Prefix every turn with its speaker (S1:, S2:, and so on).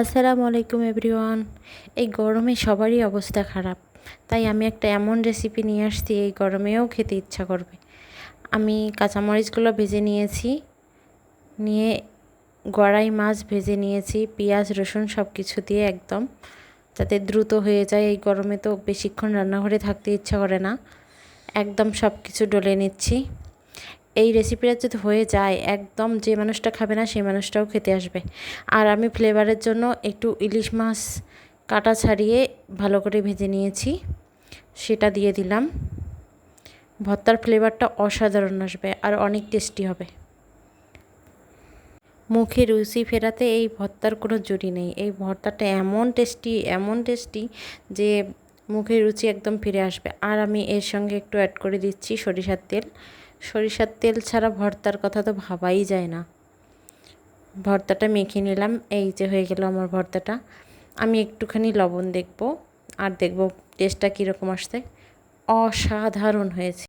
S1: আসসালামু আলাইকুম এভরিওয়ান। এই গরমে সবারই অবস্থা খারাপ। তাই আমি একটা এমন রেসিপি নিয়ে আসছি, এই গরমেও খেতে ইচ্ছা করবে। আমি কাঁচামরিচগুলো ভেজে নিয়েছি, নিয়ে গড়াই মাছ ভেজে নিয়েছি, পেঁয়াজ, রসুন সব কিছু দিয়ে একদম। যাতে দ্রুত হয়ে যায়, এই গরমে তো বেশিক্ষণ রান্নাঘরে থাকতে ইচ্ছা করে না। একদম সব কিছু ডলে নিচ্ছি। এই রেসিপিটা যদি হয়ে যায়, একদম যে মানুষটা খাবে না সেই মানুষটাও খেতে আসবে। আর আমি ফ্লেভারের জন্য একটু ইলিশ মাছ কাটা ছাড়িয়ে ভালো করে ভেজে নিয়েছি। সেটা দিয়ে দিলাম। ভর্তার ফ্লেভারটা অসাধারণ আসবে আর অনেক টেস্টি হবে। মুখে রুচি ফেরাতে এই ভর্তার কোনো জুড়ি নেই। এই ভর্তাটা এমন টেস্টি এমন টেস্টি যে মুখে রুচি একদম ফিরে আসবে। আর আমি এর সঙ্গে একটু অ্যাড করে দিচ্ছি সরিষার তেল। সরিষার তেল ছাড়া ভর্তার কথা তো ভাবাই যায় না। ভর্তাটা মেখে নিলাম, এই যে হয়ে গেল আমার ভর্তাটা। আমি একটুখানি লবণ দেখব, আর দেখব টেস্টটা কীরকম আসছে। অসাধারণ হয়েছে।